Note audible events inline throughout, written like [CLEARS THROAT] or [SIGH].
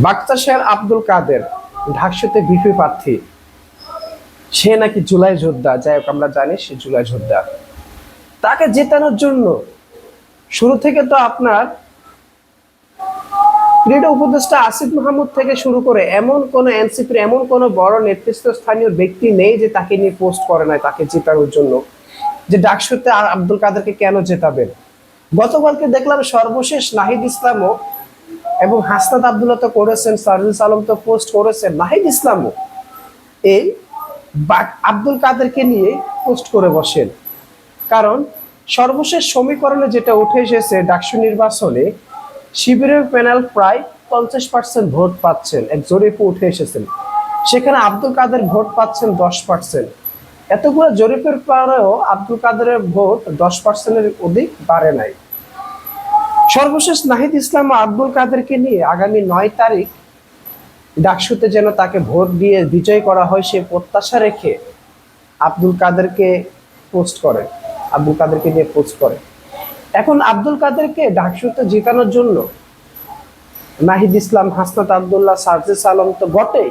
বাক্তাশের আব্দুল কাদের, ঢাকসুতে BP প্রার্থী। সে নাকি জুলাই যোদ্ধা যাই হোক আমরা জানি সে জুলাই যোদ্ধা তাকে জেতানোর জন্য শুরু থেকে তো আপনার ক্রীড়া উপদেষ্টা আসিফ মাহমুদ থেকে শুরু করে এমন কোন এনসিপির, এমন কোন বড় নেতৃত্বস্থানীয় ব্যক্তি নেই যে তাকে নিয়ে পোস্ট করে নাই, তাকে জেতানোর জন্য। যে ডাকসুতে আব্দুল কাদেরকে কেন জেতাবেন? গতকালকে দেখলাম সর্বশেষ নাহিদ ইসলামও এবং হাসনাত আবদুল্লাহ তো করেছেন সার্জিস আলম তো পোস্ট করেছেন, নাহিদ ইসলামও। এই আব্দুল কাদেরকে নিয়ে পোস্ট করে বসেন। কারণ সর্বশেষ সমীকরণে যেটা উঠে এসেছে, ডাকসু নির্বাচনে শিবিরের প্যানেল প্রায় পঞ্চাশ পার্সেন্ট ভোট পাচ্ছেন, এক জরিপে উঠে এসেছেন। সেখানে আব্দুল কাদের ভোট পাচ্ছেন দশ পার্সেন্ট এতগুলো জরিপের পরেও আব্দুল কাদেরের ভোট দশ পার্সেন্টের অধিক বাড়ে নাই। সর্বশেষ নাহিদ ইসলাম আব্দুল কাদেরকে নিয়ে আগামী নয় তারিখ ডাকসুতে যেন তাকে ভোট দিয়ে বিজয় করা হয় সে প্রত্যাশা রেখে আব্দুল কাদেরকে পোস্ট করে, আব্দুল কাদেরকে নিয়ে পোস্ট করে। এখন আব্দুল কাদেরকে ডাকসুতে জেতানোর জন্য নাহিদ ইসলাম, হাসনাত আবদুল্লাহ সার্জিস আলম তো বটেই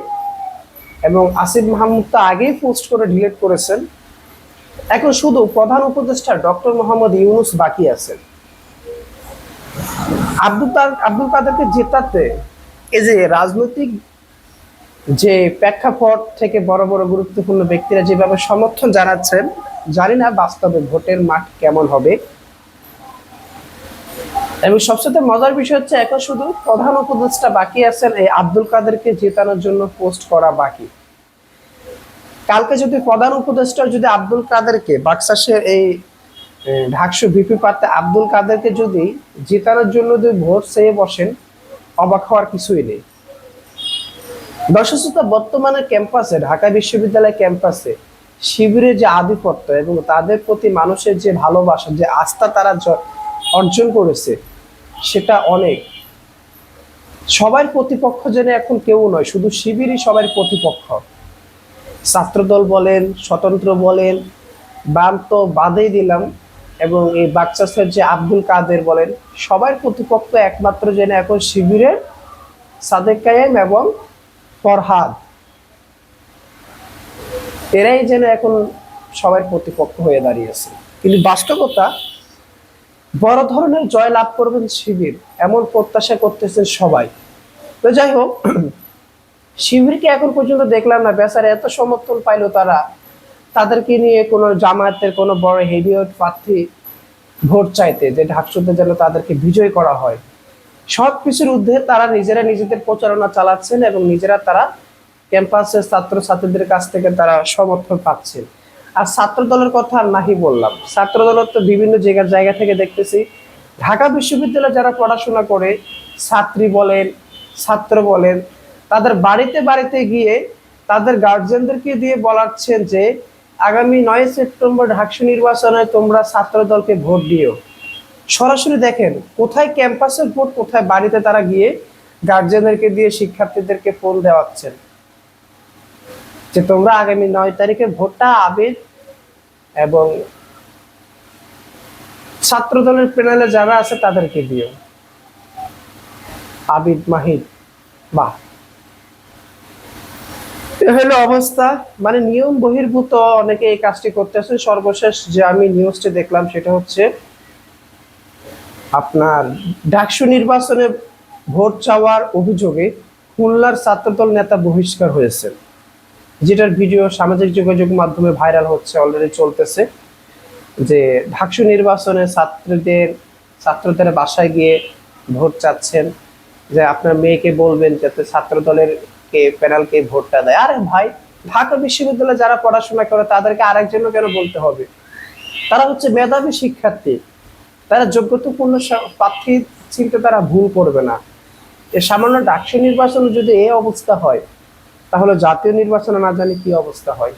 এবং আসিফ মাহমুদ তো আগেই পোস্ট করে ডিলিট করেছেন। এখন শুধু প্রধান উপদেষ্টা ডক্টর মোহাম্মদ ইউনুস বাকি আছেন। আব্দুল আব্দুল কাদেরকে জেতাতে এই যে রাজনৈতিক যে প্রেক্ষাপট থেকে বড় বড় গুরুত্বপূর্ণ ব্যক্তিরা যেভাবে সমর্থন জানাচ্ছেন, জানি না বাস্তবে ভোটের মাঠ কেমন হবে। এবং সবচেয়ে মজার বিষয় হচ্ছে, এখন শুধু প্রধান উপদেষ্টা বাকি আছেন, এই আব্দুল কাদেরকে জেতানোর জন্য পোস্ট করা বাকি। কালকে যদি প্রধান উপদেষ্টা যদি আব্দুল কাদেরকে বাক্সাসের এই ঢাকসু বিপি পাতে আব্দুল কাদেরকে যদি জেতানোর জন্য যদি ভোট চেয়ে বসেন, অবাক হওয়ার কিছুই নেই। দর্শক বর্তমানে ক্যাম্পাসে, ঢাকা বিশ্ববিদ্যালয় ক্যাম্পাসে শিবিরের যে আধিপত্য এবং তাদের প্রতি মানুষের যে ভালোবাসা, যে আস্থা তারা অর্জন করেছে, সেটা অনেক। সবার প্রতিপক্ষ যেন এখন কেউ নয়, শুধু শিবিরই সবার প্রতিপক্ষ। ছাত্রদল বলেন, স্বতন্ত্র বলেন, বাম তো বাদেই দিলাম এবং এই বাচ্চাসের যে আব্দুল কাদের বলেন, সবার প্রতিপক্ষ একমাত্র যেন এখন শিবিরের সাদেক কায়েম এবং ফরহাদ। এরাই যেন এখন সবার প্রতিপক্ষ হয়ে দাঁড়িয়েছে কিন্তু বাস্তবতা, বড় ধরনের জয় লাভ করবেন শিবির, এমন প্রত্যাশা করতেছেন সবাই। তো যাই হোক, [CLEARS THROAT] শিবিরকে এখন পর্যন্ত দেখলাম না, বেচারা এত সমর্থন পাইলো তারা। তাদেরকে নিয়ে কোনো জামায়াতের কোনো বড় হেভিওয়েট প্রার্থী ভোট চাইতে যে ঢাকসুতে যেন তাদেরকে বিজয় করা হয়, সব কিছুর ঊর্ধ্বে তারা নিজেরা নিজেদের প্রচারণা চালাচ্ছেন এবং নিজেরা তারা ক্যাম্পাসের ছাত্র ছাত্রীদের কাছ থেকে তারা সমর্থন পাচ্ছেন। আর ছাত্র দলের কথা আর নাহি বললাম। ছাত্র দলের তো বিভিন্ন জায়গা জায়গা থেকে দেখতেছি। ঢাকা বিশ্ববিদ্যালয়ে যারা পড়াশোনা করে, ছাত্রী বলেন, ছাত্র বলেন, তাদের বাড়িতে বাড়িতে গিয়ে তাদের গার্জেনদেরকে দিয়ে বলাচ্ছেন যে আগামী নয় সেপ্টেম্বর ঢাকসু নির্বাচনে তোমরা ছাত্র দলকে ভোট দিও। সরাসরি দেখেন, কোথায় ক্যাম্পাসের ভোট, কোথায় বাড়িতে তারা গিয়ে গার্জেনদেরকে দিয়ে শিক্ষার্থীদেরকে ফোন দেওয়াচ্ছেন। যে তোমরা আগামী নয় তারিখে ভোটটা আবির এবং ছাত্র দলের প্যানেলে যারা আছে তাদেরকে দিও। আবিদ মাহিদ, বাহ। হলো অবস্থা। মানে নিয়ম বহির্ভূত অনেকে এই কাজটি করতেছে সর্বশেষ যে আমি নিউজটি দেখলাম সেটা হচ্ছে, আপনার ডাকসু নির্বাচনে ভোট চাওয়ার অভিযোগে খুলনার ছাত্রদল নেতা বহিষ্কার হয়েছে। যেটার ভিডিও সামাজিক যোগাযোগ মাধ্যমে ভাইরাল হচ্ছে অলরেডি চলতেছে। যে ঢাকসু নির্বাচনে ছাত্রদের ছাত্রদের বাসায় গিয়ে ভোট চাচ্ছেন। যে আপনার মেয়েকে বলবেন যাতে ছাত্র দলের কে প্যানেলকে ভোটটা দেয়। আরে ভাই, ঢাকা বিশ্ববিদ্যালয়ে যারা পড়াশোনা করে, তাদেরকে আরেকজন কেন বলতে হবে? তারা হচ্ছে মেধাবী শিক্ষার্থী। তারা যোগ্যতাপূর্ণ প্রার্থী চিনতে তারা ভুল করবে না। এ সামান্য ডাকসু নির্বাচন যদি এ অবস্থা হয়, তাহলে জাতীয় নির্বাচনে না জানি কি অবস্থা হয়।